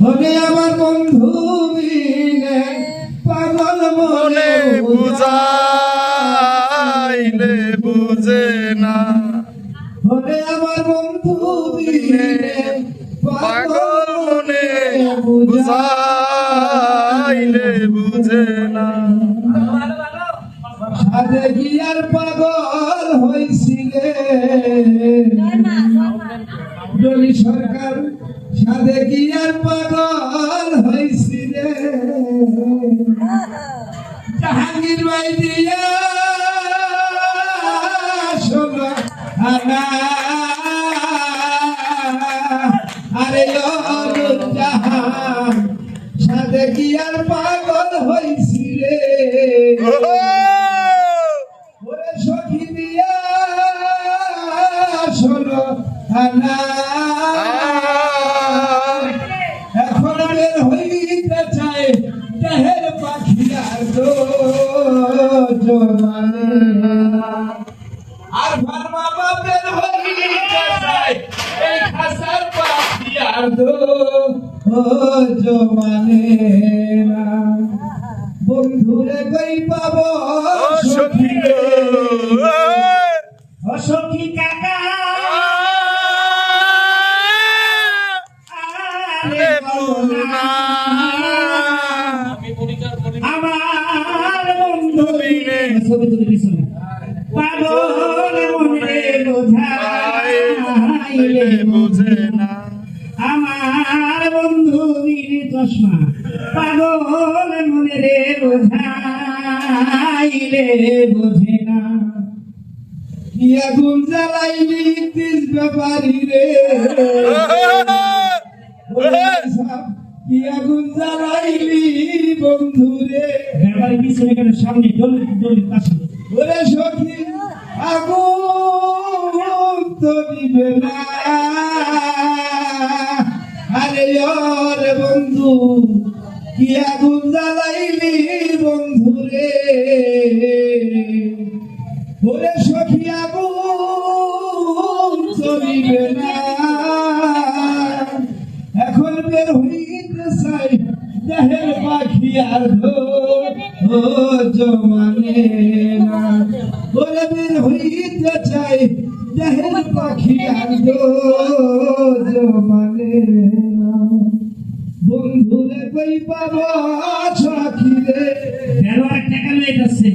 হবে আমার বন্ধু বিনে পাগল মনে বুঝাইলে বুঝে না। হবে আমার বন্ধু বিনে পাগল মনে বুঝাইলে বুঝে না। পাগল হইছিলে ডলি সরকার গিয়ার পাগল হইছিলে জাহাঙ্গীর ভাই দিয়া আরে জাহান সাধে গিয়ার পাগল ওরে সখী দিয়া এখন বের হইতে চায় দেহের পাখি আর বাপের হইতে এই খাসার জমানে না। বন্ধুরে কই পাবো? ছবি তুলে দিছিল পাগল মনে বোঝাইলে বুঝে না। আমার বন্ধু বিনে চশমা পাগল মনে রে বোঝাইলে বোঝে না। ইয়া গুল জ্বালাইলি তিস ব্যাপারি রে? কি আগুন জ্বালাইলি বন্ধু রে? ব্যাপারে পিছনে কেন সামনে ওরে সখী, আগুন তো দিবে না। আরে ওরে বন্ধু, কি আগুন জ্বালাইলি বন্ধু রে? ওরে সখী, আগুন চলিবে না। এখন বের হইতে চাই দেহের পাখি আর ধো ও জমানে না ওরে বের হইতে চাই দেহের পাখি আর ধো জমানে না বন্ধুরে কই পাবো সখী রে কেন একটা কালে যাচ্ছে